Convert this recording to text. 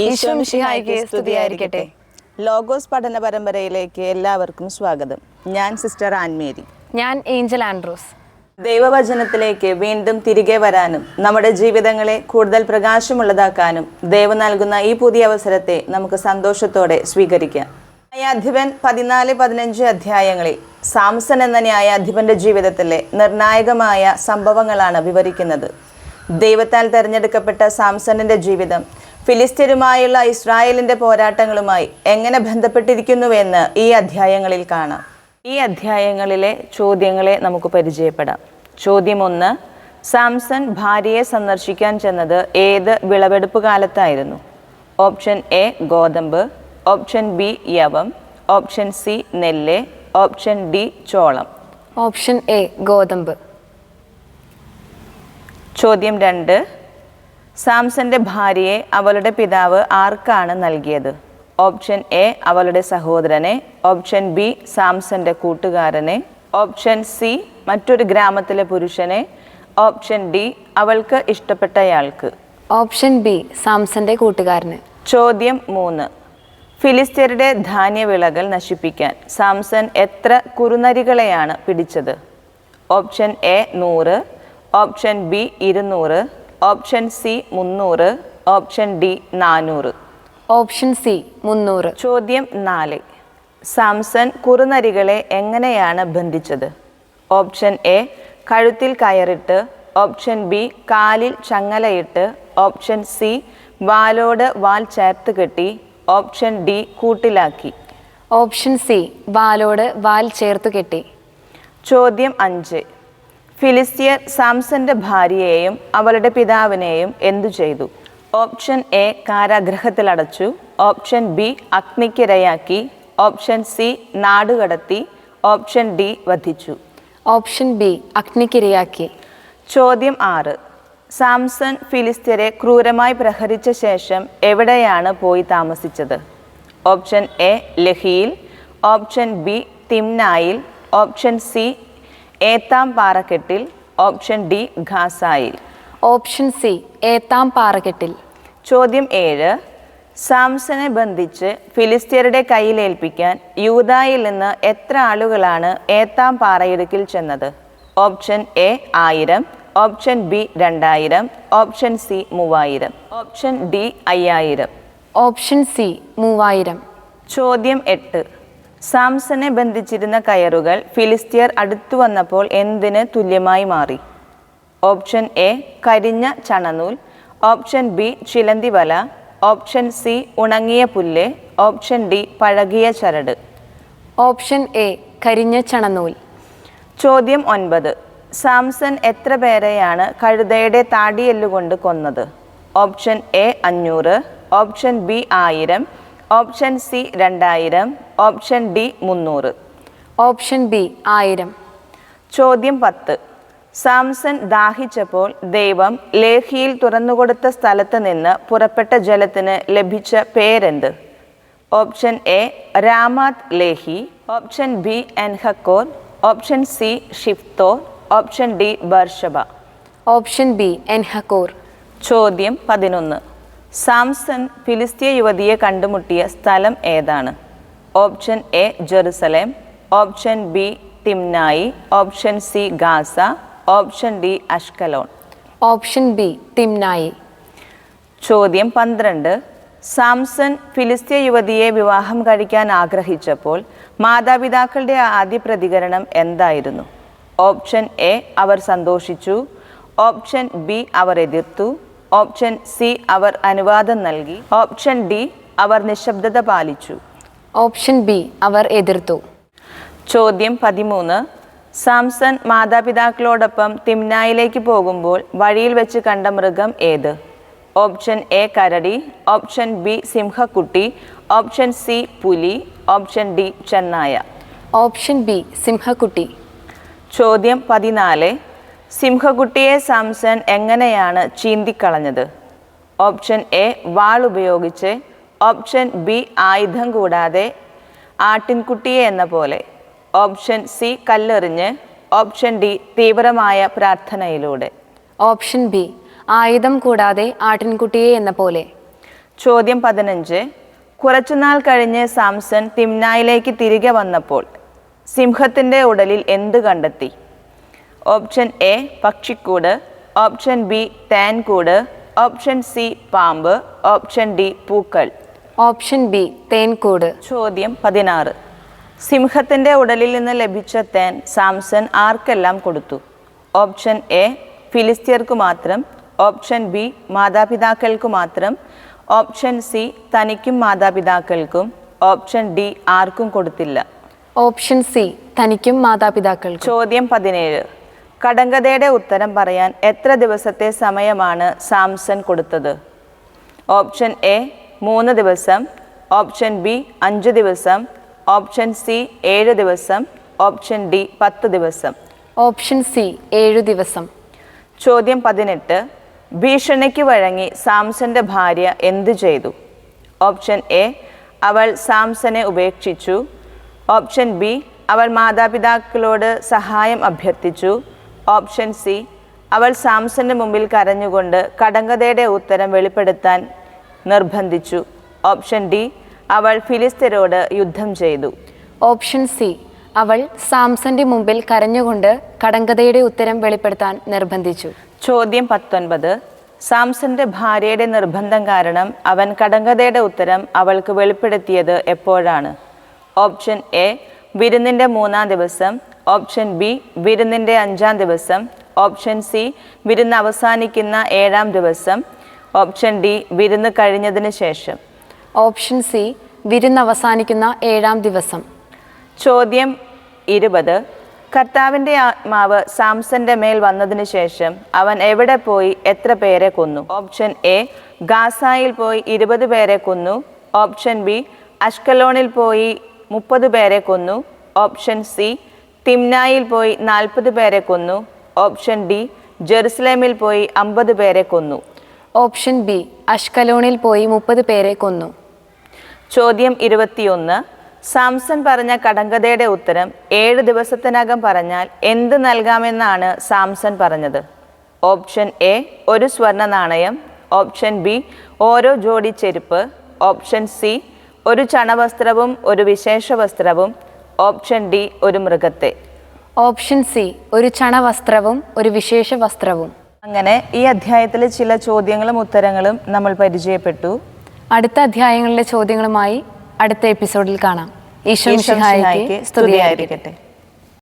ഈശോ സ്തുതിയായിരിക്കട്ടെ. ലോഗോസ് പഠന പരമ്പരയിലേക്ക് എല്ലാവർക്കും സ്വാഗതം. ഞാൻ സിസ്റ്റർ ആൻമേരി. ഞാൻ ഏഞ്ചൽ ആൻഡ്രൂസ്. ദൈവവചനത്തിലേക്ക് വീണ്ടും തിരികെ വരാനും നമ്മുടെ ജീവിതങ്ങളെ കൂടുതൽ പ്രകാശമുള്ളതാക്കാനും ദൈവം നൽകുന്ന ഈ പുതിയ അവസരത്തെ നമുക്ക് സന്തോഷത്തോടെ സ്വീകരിക്കാം. ന്യായാധിപൻ പതിനാല് പതിനഞ്ച് അധ്യായങ്ങളിൽ സാംസൺ എന്ന ന്യായാധിപന്റെ ജീവിതത്തിലെ നിർണായകമായ സംഭവങ്ങളാണ് വിവരിക്കുന്നത്. ദൈവത്താൽ തെരഞ്ഞെടുക്കപ്പെട്ട സാംസണിന്റെ ജീവിതം ഫിലിസ്തീനുമായുള്ള ഇസ്രായേലിന്റെ പോരാട്ടങ്ങളുമായി എങ്ങനെ ബന്ധപ്പെട്ടിരിക്കുന്നുവെന്ന് ഈ അധ്യായങ്ങളിൽ കാണാം. ഈ അധ്യായങ്ങളിലെ ചോദ്യങ്ങളെ നമുക്ക് പരിചയപ്പെടാം. ചോദ്യം ഒന്ന് സാംസൺ ഭാര്യയെ സന്ദർശിക്കാൻ ചെന്നത് ഏത് വിളവെടുപ്പ് കാലത്തായിരുന്നു? ഓപ്ഷൻ എ ഗോതമ്പ്. ഓപ്ഷൻ ബി യവം. ഓപ്ഷൻ സി നെല്ല്. ഓപ്ഷൻ ഡി ചോളം. ഓപ്ഷൻ എ ഗോതമ്പ്. ചോദ്യം രണ്ട് സാംസന്റെ ഭാര്യയെ അവളുടെ പിതാവ് ആർക്കാണ് നൽകിയത്? ഓപ്ഷൻ എ അവളുടെ സഹോദരനെ. ഓപ്ഷൻ ബി സാംസന്റെ കൂട്ടുകാരനെ. ഓപ്ഷൻ സി മറ്റൊരു ഗ്രാമത്തിലെ പുരുഷനെ. ഓപ്ഷൻ ഡി അവൾക്ക് ഇഷ്ടപ്പെട്ടയാൾക്ക്. ഓപ്ഷൻ ബി സാംസന്റെ കൂട്ടുകാരന്. ചോദ്യം മൂന്ന്. ഫിലിസ്തീനയുടെ ധാന്യവിളകൾ നശിപ്പിക്കാൻ സാംസൺ എത്ര കുറുനരികളെയാണ് പിടിച്ചത്? ഓപ്ഷൻ എ നൂറ്. ഓപ്ഷൻ ബി ഇരുന്നൂറ്. ഓപ്ഷൻ സി മുന്നൂറ് ഓപ്ഷൻ ഡി നാനൂറ്. ഓപ്ഷൻ സി മുന്നൂറ്. ചോദ്യം നാല്. സാംസൺ കുറുനരികളെ എങ്ങനെയാണ് ബന്ധിച്ചത്? ഓപ്ഷൻ എ കഴുത്തിൽ കയറിട്ട്. ഓപ്ഷൻ ബി കാലിൽ ചങ്ങലയിട്ട്. ഓപ്ഷൻ സി വാലോട് വാൽ ചേർത്ത് കെട്ടി. ഓപ്ഷൻ ഡി കൂട്ടിലാക്കി. ഓപ്ഷൻ സി വാലോട് വാൽ ചേർത്ത് കെട്ടി. ചോദ്യം അഞ്ച്. ഫിലിസ്തീയർ സാംസന്റെ ഭാര്യയെയും അവളുടെ പിതാവിനെയും എന്തു ചെയ്തു? ഓപ്ഷൻ എ കാരാഗ്രഹത്തിലടച്ചു ഓപ്ഷൻ ബി അഗ്നിക്കിരയാക്കി ഓപ്ഷൻ സി നാടുകടത്തി ഓപ്ഷൻ ഡി വധിച്ചു. ഓപ്ഷൻ ബി അഗ്നിക്കിരയാക്കി. ചോദ്യം ആറ്. സാംസൺ ഫിലിസ്തീനെ ക്രൂരമായി പ്രഹരിച്ച ശേഷം എവിടെയാണ് പോയി താമസിച്ചത്? ഓപ്ഷൻ എ ലഹിയിൽ ഓപ്ഷൻ ബി തിംനായിൽ ഓപ്ഷൻ സി ഏത്താം പാറക്കെട്ടിൽ ഓപ്ഷൻ ഡി ഖാസായിൽ. ഓപ്ഷൻ സി ഏത്താം പാറക്കെട്ടിൽ. ചോദ്യം ഏഴ് സാംസനെ ബന്ധിച്ച് ഫിലിസ്തീനയുടെ കയ്യിലേൽപ്പിക്കാൻ യൂതായിൽ നിന്ന് എത്ര ആളുകളാണ് ഏത്താം പാറയിടുക്കിൽ ചെന്നത്? ഓപ്ഷൻ എ ആയിരം ഓപ്ഷൻ ബി രണ്ടായിരം ഓപ്ഷൻ സി മൂവായിരം ഓപ്ഷൻ ഡി അയ്യായിരം. ഓപ്ഷൻ സി മൂവായിരം. ചോദ്യം എട്ട് സാംസനെ ബന്ധിച്ചിരുന്ന കയറുകൾ ഫിലിസ്തീയർ അടുത്തു വന്നപ്പോൾ എന്തിന് തുല്യമായി മാറി? ഓപ്ഷൻ എ കരിഞ്ഞ ചണനൂൽ. ഓപ്ഷൻ ബി ചിലന്തി വല ഓപ്ഷൻ സി ഉണങ്ങിയ പുല്ല്. ഓപ്ഷൻ ഡി പഴകിയ ചരട്. ഓപ്ഷൻ എ കരിഞ്ഞ ചണനൂൽ. ചോദ്യം ഒൻപത്. സാംസൺ എത്ര പേരെയാണ് കഴുതയുടെ താടിയെല്ലുകൊണ്ട് കൊന്നത്? ഓപ്ഷൻ എ അഞ്ഞൂറ്. ഓപ്ഷൻ ബി ആയിരം. ഓപ്ഷൻ സി രണ്ടായിരം ഓപ്ഷൻ ഡി മുന്നൂറ്. ഓപ്ഷൻ ബി ആയിരം. ചോദ്യം പത്ത്. സാംസൺ ദാഹിച്ചപ്പോൾ ദൈവം ലേഹിയിൽ തുറന്നുകൊടുത്ത സ്ഥലത്ത് നിന്ന് പുറപ്പെട്ട ജലത്തിന് ലഭിച്ച പേരെന്ത്? Option A Ramath Lehi option B Enhakkore option C ഷിഫ്തോർ option D Beersheba option B Enhakkore. ചോദ്യം പതിനൊന്ന്. സാംസൺ ഫിലിസ്തീയ യുവതിയെ കണ്ടുമുട്ടിയ സ്ഥലം ഏതാണ്? Option A Jerusalem. Option B തിംനായി. Option C Gaza. Option D Ashkelon. Option B തിംനായി. ചോദ്യം പന്ത്രണ്ട്. സാംസൺ ഫിലിസ്തീയ യുവതിയെ വിവാഹം കഴിക്കാൻ ആഗ്രഹിച്ചപ്പോൾ മാതാപിതാക്കളുടെ ആദ്യ പ്രതികരണം എന്തായിരുന്നു? ഓപ്ഷൻ എ അവർ സന്തോഷിച്ചു. ഓപ്ഷൻ ബി അവർ എതിർത്തു. ഓപ്ഷൻ സി അവർ അനുവാദം നൽകി. ഓപ്ഷൻ ഡി അവർ നിശബ്ദത പാലിച്ചു. ഓപ്ഷൻ ബി അവർ എതിർത്തു. ചോദ്യം പതിമൂന്ന്. സാംസൺ മാതാപിതാക്കളോടൊപ്പം തിമ്നായിലേക്ക് പോകുമ്പോൾ വഴിയിൽ വെച്ച് കണ്ട മൃഗം ഏത്? ഓപ്ഷൻ എ കരടി ഓപ്ഷൻ ബി സിംഹക്കുട്ടി ഓപ്ഷൻ സി പുലി ഓപ്ഷൻ ഡി ചെന്നായ. ഓപ്ഷൻ ബി സിംഹക്കുട്ടി. ചോദ്യം പതിനാല്. സിംഹക്കുട്ടിയെ സാംസൺ എങ്ങനെയാണ് ചീന്തിക്കളഞ്ഞത്? ഓപ്ഷൻ എ വാൾ ഉപയോഗിച്ച്. ഓപ്ഷൻ ബി ആയുധം കൂടാതെ. ആട്ടിൻകുട്ടിയെ എന്ന പോലെ. ഓപ്ഷൻ സി കല്ലെറിഞ്ഞ്. ഓപ്ഷൻ ഡി തീവ്രമായ പ്രാർത്ഥനയിലൂടെ. ഓപ്ഷൻ ബി ആയുധം കൂടാതെ ആട്ടിൻകുട്ടിയെ എന്ന പോലെ. ചോദ്യം പതിനഞ്ച്. കുറച്ചുനാൾ കഴിഞ്ഞ് സാംസൺ തിംനായിലേക്ക് തിരികെ വന്നപ്പോൾ സിംഹത്തിന്റെ ഉടലിൽ എന്ത് കണ്ടെത്തി? ഓപ്ഷൻ എ പക്ഷിക്കൂട് ഓപ്ഷൻ ബി തേൻകൂട് ഓപ്ഷൻ സി പാമ്പ് ഓപ്ഷൻ ഡി പൂക്കൾ ഓപ്ഷൻ ബി തേൻകൂട് ചോദ്യം പതിനാറ്. സിംഹത്തിന്റെ ഉടലിൽ നിന്ന് ലഭിച്ച തേൻ സാംസൺ ആർക്കെല്ലാം കൊടുത്തു? ഓപ്ഷൻ എ ഫിലിസ്തീയർക്കു മാത്രം. ഓപ്ഷൻ ബി മാതാപിതാക്കൾക്കു മാത്രം. ഓപ്ഷൻ സി തനിക്കും മാതാപിതാക്കൾക്കും. ഓപ്ഷൻ ഡി ആർക്കും കൊടുത്തില്ല. ഓപ്ഷൻ സി തനിക്കും മാതാപിതാക്കൾക്കും. ചോദ്യം പതിനേഴ്. കടങ്കഥയുടെ ഉത്തരം പറയാൻ എത്ര ദിവസത്തെ സമയമാണ് സാംസൺ കൊടുത്തത്? ഓപ്ഷൻ എ മൂന്ന് ദിവസം. ഓപ്ഷൻ ബി അഞ്ച് ദിവസം. ഓപ്ഷൻ സി ഏഴ് ദിവസം. ഓപ്ഷൻ ഡി പത്ത് ദിവസം. ഓപ്ഷൻ സി ഏഴു ദിവസം. ചോദ്യം പതിനെട്ട്. ഭീഷണിക്ക് വഴങ്ങി സാംസന്റെ ഭാര്യ എന്തു ചെയ്തു? ഓപ്ഷൻ എ അവൾ സാംസനെ ഉപേക്ഷിച്ചു. ഓപ്ഷൻ ബി അവൾ മാതാപിതാക്കളോട് സഹായം അഭ്യർത്ഥിച്ചു. Option C. അവൾ സാംസന്റെ മുമ്പിൽ കരഞ്ഞുകൊണ്ട് കടങ്കഥയുടെ ഉത്തരം വെളിപ്പെടുത്താൻ നിർബന്ധിച്ചു. Option D. അവൾ ഫിലിസ്തീനോട് യുദ്ധം ചെയ്തു. Option C. അവൾ സാംസന്റെ മുമ്പിൽ കരഞ്ഞുകൊണ്ട് കടങ്കഥയുടെ ഉത്തരം വെളിപ്പെടുത്താൻ നിർബന്ധിച്ചു. ചോദ്യം പത്തൊൻപത്. സാംസന്റെ ഭാര്യയുടെ നിർബന്ധം കാരണം അവൻ കടങ്കഥയുടെ ഉത്തരം അവൾക്ക് വെളിപ്പെടുത്തിയത് എപ്പോഴാണ്? Option A. വിരുന്നിന്റെ മൂന്നാം ദിവസം ഓപ്ഷൻ ബി വിരുന്നിന്റെ അഞ്ചാം ദിവസം ഓപ്ഷൻ സി വിരുന്ന് അവസാനിക്കുന്ന ഏഴാം ദിവസം ഓപ്ഷൻ ഡി വിരുന്ന് കഴിഞ്ഞതിന് ശേഷം. ഓപ്ഷൻ സി വിരുന്ന് അവസാനിക്കുന്ന ഏഴാം ദിവസം. ചോദ്യം ഇരുപത്. കർത്താവിന്റെ ആത്മാവ് സാംസന്റെ മേൽ വന്നതിന് ശേഷം അവൻ എവിടെ പോയി എത്ര പേരെ കൊന്നു? ഓപ്ഷൻ എ ഗാസായിൽ പോയി ഇരുപത് പേരെ കൊന്നു. ഓപ്ഷൻ ബി അഷ്കലോണിൽ പോയി മുപ്പത് പേരെ കൊന്നു. ഓപ്ഷൻ സി തിമ്നായിൽ പോയി നാൽപ്പത് പേരെ കൊന്നു. ഓപ്ഷൻ ഡി ജെറുസലേമിൽ പോയി അമ്പത് പേരെ കൊന്നു. ഓപ്ഷൻ ബി അഷ്കലോണിൽ പോയി മുപ്പത് പേരെ കൊന്നു. ചോദ്യം ഇരുപത്തിയൊന്ന് സാംസൺ പറഞ്ഞ കടങ്കഥയുടെ ഉത്തരം ഏഴ് ദിവസത്തിനകം പറഞ്ഞാൽ എന്ത് നൽകാമെന്നാണ് സാംസൺ പറഞ്ഞത്? ഓപ്ഷൻ എ ഒരു സ്വർണ നാണയം. ഓപ്ഷൻ ബി ഓരോ ജോഡി ചെരുപ്പ്. ഓപ്ഷൻ സി ഒരു ചണവസ്ത്രവും ഒരു വിശേഷ വസ്ത്രവും ഓപ്ഷൻ ഡി ഒരു മൃഗത്തെ. ഓപ്ഷൻ സി ഒരു ചണവസ്ത്രവും ഒരു വിശേഷ വസ്ത്രവും അങ്ങനെ ഈ അധ്യായത്തിലെ ചില ചോദ്യങ്ങളും ഉത്തരങ്ങളും നമ്മൾ പരിചയപ്പെട്ടു. അടുത്ത അധ്യായങ്ങളിലെ ചോദ്യങ്ങളുമായി അടുത്ത എപ്പിസോഡിൽ കാണാം. ഈശോ ഈശോ മിശിഹായിക്ക് മിശിഹായ്ക്ക് സ്തുതിയായിരിക്കട്ടെ. സ്തുതിയായിരിക്കട്ടെ.